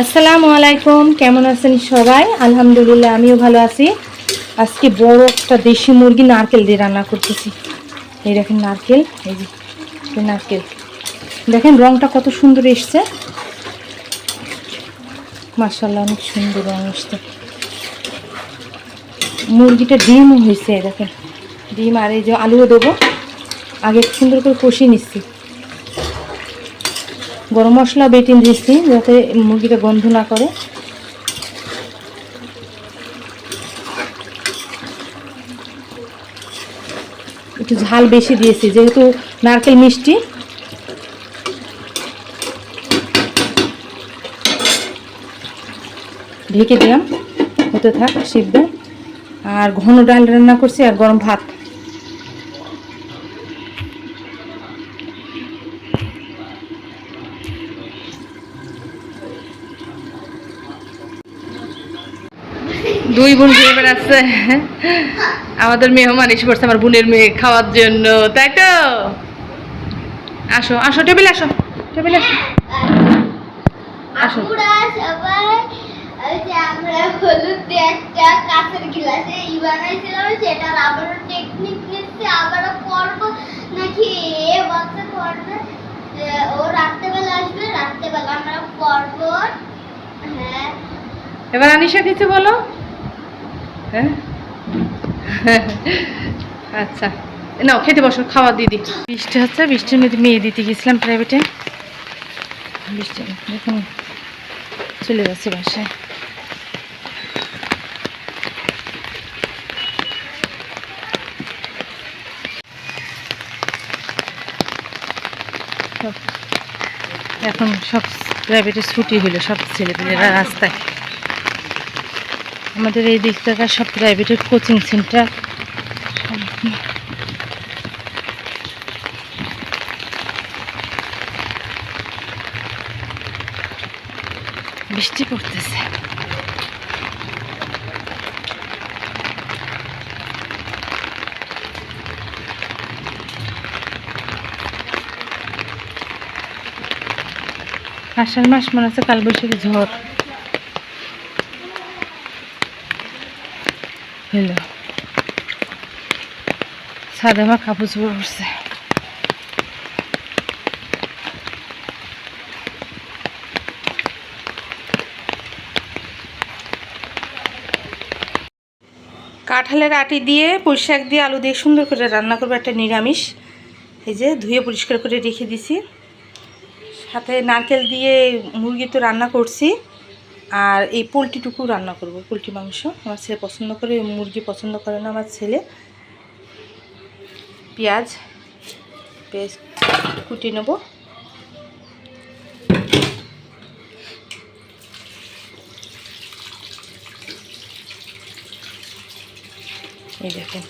আসসালামু আলাইকুম, কেমন আছেন সবাই? আলহামদুলিল্লাহ, আমিও ভালো আছি। আজকে বড় একটা দেশি মুরগি নারকেল দিয়ে রান্না করতেছি। এই দেখেন নারকেল, এই যে নারকেল। দেখেন রংটা কত সুন্দর এসছে। মার্শাল্লাহ অনেক সুন্দর রং এসছে। মুরগিটা ডিমও হয়েছে দেখেন। ডিম আর এই যে আলুও দেবো। আগে সুন্দর করে কষিয়ে নিচ্ছি। গরম মশলা বেটে দিয়েছি যাতে মুরগিটা গন্ধ না করে। একটু ঝাল বেশি দিয়েছি, যেহেতু নারকেল মিষ্টি। ঢেকে দিলাম, হতে থাক, সিদ্ধ। আর ঘন ডাল রান্না করছি, আর গরম ভাত। দুই বোন ঘুরে বেড়াচ্ছে। আমাদের মেহমান এসে পড়ছে আমার বোনের মেয়ে খাওয়ার জন্য। তাই তো? আসো আসো টেবিল আসো টেবিল আসো। আসো। আমরা সবাই ওই যে আমরা হলুদ দিয়ে একটা কাঁচের গ্লাসে ই বানাইছিলাম সেটার আবারও টেকনিক নিচ্ছে আবারও করব নাকি এ বলতে করবে ও রাত্রেবেলা আসবে রাত্রেবেলা আমরা করব হ্যাঁ। এবার আনিশা কিছু বলো। হ্যাঁ? আচ্ছা। নাও, খেতে বসো, খাওয়া দিদি বৃষ্টি হচ্ছে, বৃষ্টির মধ্যে মেয়ে দিতে গেছিলাম প্রাইভেটে বৃষ্টি দেখুন চলে যাচ্ছে বাসায়। এখন সব প্রাইভেটে ছুটি হলো, সব ছেলেপেলেরা রাস্তায়। আমাদের এই দিক থেকে সব প্রাইভেটের কোচিং সেন্টার বৃষ্টি পড়তেছে। আষাঢ় মাস মনে হচ্ছে কালবৈশাখী ঝড়। হলো ছাদে আমার কাপড় চোপড় পড়ছে কাঁঠালের আটি দিয়ে পুঁই শাক দিয়ে, আলু দিয়ে সুন্দর করে রান্না করব একটা নিরামিষ। এই যে ধুয়ে পরিষ্কার করে রেখে দিছি। সাথে নারকেল দিয়ে মুরগি তো রান্না করছি। আর এই পোলট্রিটুকু রান্না করব, পোলট্রি মাংস। আমার ছেলে পছন্দ করে, মুরগি পছন্দ করে না আমার ছেলে। পেঁয়াজ পেঁয়াজ কুটিয়ে নেব। এই দেখেন।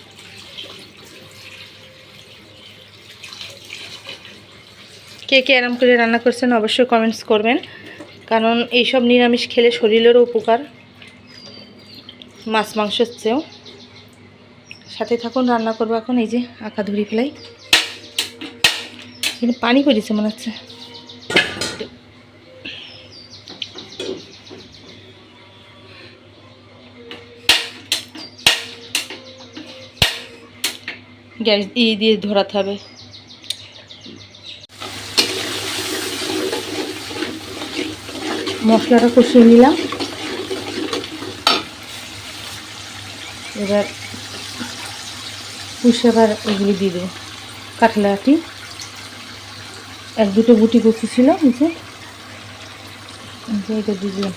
কে কে আরাম করে রান্না করছেন অবশ্যই কমেন্টস করবেন। কারণ এইসব নিরামিষ খেলে শরীরেরও উপকার। মাছ মাংসের চেয়েও সাথে থাকুন, রান্না করব এখন, এই যে আঁকা ধরি ফেলাই। এখানে পানি করেছে মনে হচ্ছে। গ্যাস দিয়ে দিয়ে ধরাতে হবে। মশলাটা কষিয়ে নিলাম। এবার পুষে আবার এগুলি দিয়ে দেবো। কাঠলাটি। এক দুটো গুটি কচু ছিল নিচে এটা দিয়ে দিলাম।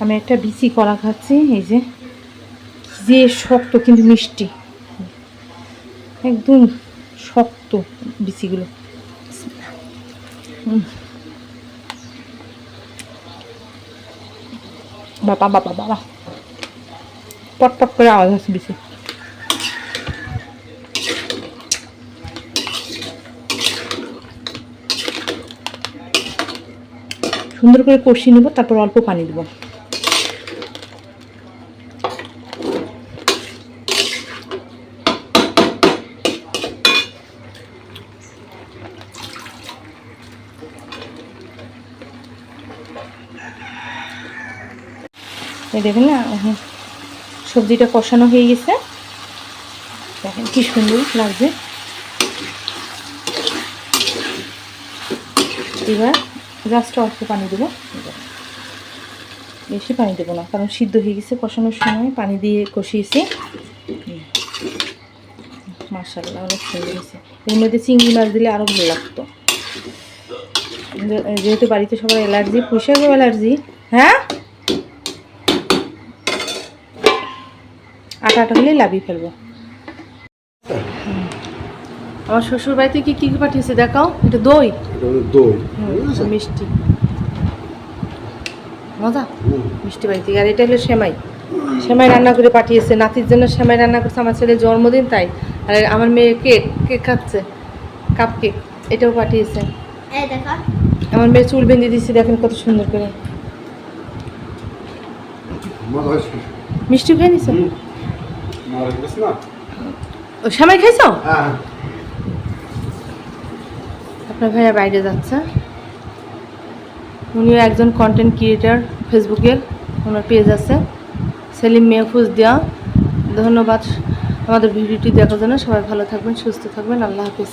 আমি একটা বিচি কলা খাচ্ছি, এই যে। যে শক্ত কিন্তু মিষ্টি। একদম শক্ত বিচিগুলো। বাবা বাবা বাবা। পট পট করে আওয়াজ হচ্ছে বেশি। সুন্দর করে কষিয়ে নেব, তারপর অল্প পানি দেবো। দেখেন না সবজিটা কষানো হয়ে গেছে। দেখেন কি সুন্দর লাগছে। এবার জাস্ট অল্প পানি দেবো। বেশি পানি দেবো না, কারণ সিদ্ধ হয়ে গেছে কষানোর সময়, পানি দিয়ে কষিয়েছি। মার্শাল্লাহ অনেক সুন্দর হয়েছে। এর মধ্যে চিংড়ি মাছ দিলে আরও ভালো লাগতো। যেহেতু বাড়িতে সবার অ্যালার্জি পুষাকেও অ্যালার্জি হ্যাঁ? আটা হলেই লাভিয়ে ফেলব। আমার শ্বশুর বাড়িতে কি কি কি পাঠিয়েছে দেখাও? এটা দই? দই। মিষ্টি। মজা? মিষ্টি বাড়িতে। আর এটা হলো সেমাই। সেমাই রান্না করে পাঠিয়েছে। নাতির জন্য সেমাই রান্না করছে। আমার ছেলের জন্মদিন তাই। আর আমার মেয়ে কেক কেক খাচ্ছে। কাপ কেক এটাও পাঠিয়েছে। আমার মেয়ে চুল বেঁধে দিচ্ছে দেখেন কত সুন্দর করে। মিষ্টি খেয়ে নিছে? ও সামাই খাইছো? হ্যাঁ। আপনার ভাইয়া বাইরে যাচ্ছে। উনিও একজন কন্টেন্ট ক্রিয়েটার ফেসবুকের ওনার পেজ আছে। সেলিম মেহফুজ দেওয়া ধন্যবাদ। আমাদের ভিডিওটি দেখার জন্য সবাই ভালো থাকবেন সুস্থ থাকবেন। আল্লাহ হাফিজ।